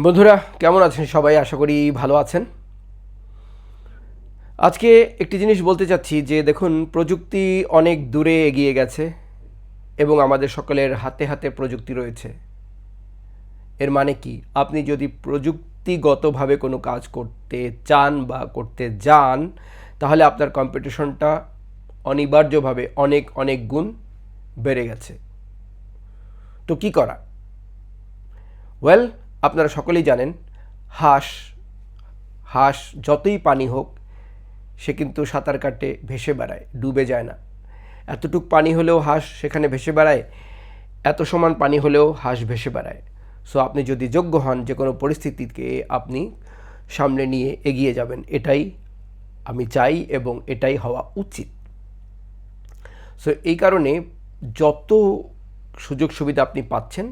বন্ধুরা, কেমন আছেন সবাই? আশা করি ভালো আছেন। আজকে একটি জিনিস বলতে চাচ্ছি যে, দেখুন, প্রযুক্তি অনেক দূরে এগিয়ে গেছে এবং আমাদের সকলের হাতে হাতে প্রযুক্তি রয়েছে। এর মানে কি? আপনি যদি প্রযুক্তিগতভাবে কোনো কাজ করতে চান বা করতে যান, তাহলে আপনার কম্পিটিশনটা অনিবার্যভাবে অনেক অনেক গুণ বেড়ে গেছে। তো কি করা? ওয়েল আপনারা সকলেই জানেন, হাঁস হাঁস যতই পানি হোক, সে কিন্তু সাঁতার কাটে ভেসে বেড়ায়, ডুবে যায় না। এতটুক পানি হলেও হাঁস সেখানে ভেসে বেড়ায়, এত সমান পানি হলেও হাঁস ভেসে বেড়ায়। সো আপনি যদি যোগ্য হন যে কোনো পরিস্থিতিকে আপনি সামনে নিয়ে এগিয়ে যাবেন, এটাই আমি চাই এবং এটাই হওয়া উচিত। সো এই কারণে যত সুযোগ সুবিধা আপনি পাচ্ছেন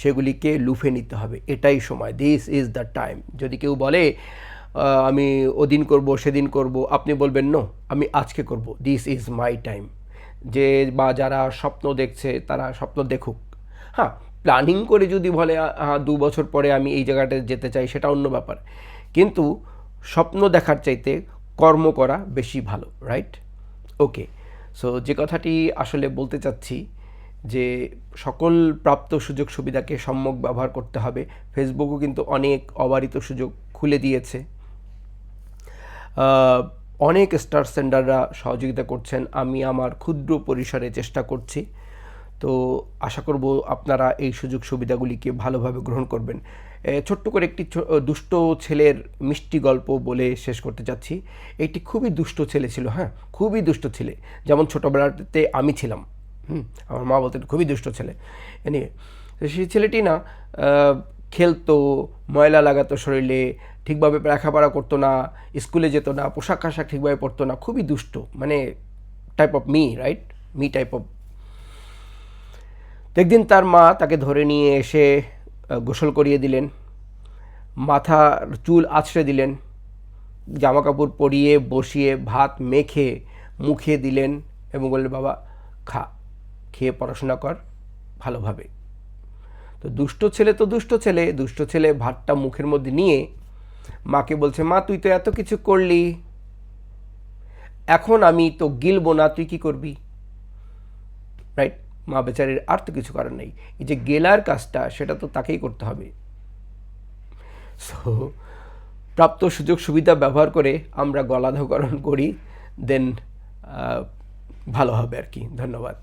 সেগুলিকে লুফে নিতে হবে। এটাই সময়। দিস ইজ দ্য টাইম যদি কেউ বলে আমি ওদিন করব, সেদিন করব, আপনি বলবেন নো আমি আজকে করব। দিস ইজ মাই টাইম যে, বা যারা স্বপ্ন দেখছে, তারা স্বপ্ন দেখুক। হ্যাঁ প্ল্যানিং করে যদি বলে হ্যাঁ দু বছর পরে আমি এই জায়গাটায় যেতে চাই, সেটা অন্য ব্যাপার। কিন্তু স্বপ্ন দেখার চাইতে কর্ম করা বেশি ভালো রাইট ওকে সো যে কথাটি আসলে বলতে চাচ্ছি যে সকল প্রাপ্ত সুযোগ সুবিধাকে সম্যক ব্যবহার করতে হবে। ফেসবুকও কিন্তু অনেক অবারিত সুযোগ খুলে দিয়েছে। অনেক স্টার সেন্ডাররা সহযোগিতা করছেন। আমি আমার ক্ষুদ্র পরিসরে চেষ্টা করছি। তো আশা করব আপনারা এই সুযোগ সুবিধাগুলিকে ভালোভাবে গ্রহণ করবেন। ছোট্ট করে একটি দুষ্ট ছেলের মিষ্টি গল্প বলে শেষ করতে চাচ্ছি। একটি খুবই দুষ্ট ছেলে ছিল হ্যাঁ? খুবই দুষ্ট ছেলে। যেমন ছোটোবেলাতে আমি ছিলাম। হুম, আমার মা বলতেন, খুবই দুষ্ট ছেলে। এনিয়ে সেই ছেলেটি না খেলতো, ময়লা লাগাতো শরীরে, ঠিকভাবে লেখাপড়া করতো না, স্কুলে যেত না, পোশাক আশাক ঠিকভাবে পরতো না, খুবই দুষ্ট মানে type of me right me type of একদিন তার মা তাকে ধরে নিয়ে এসে গোসল করিয়ে দিলেন, মাথার চুল আছড়ে দিলেন জামা কাপড় পরিয়ে বসিয়ে ভাত মেখে মুখে দিলেন এবং বললেন, বাবা, খা। খেয়ে পড়াশোনা কর ভালোভাবে। তো দুষ্ট ছেলে তো দুষ্ট ছেলে দুষ্ট ছেলে ভাতটা মুখের মধ্যে নিয়ে মাকে বলছে, মা, তুই তো এত কিছু করলি। এখন আমি তো গিলবো না, তুই কি করবি? রাইট মা বেচারির আর তো কিছু করার নেই। এই যে গেলার কাজটা, সেটা তো তাকেই করতে হবে। সো প্রাপ্ত সুযোগ সুবিধা ব্যবহার করে আমরা গলাধকরণ করি দেন ভালো হবে আর কি। ধন্যবাদ।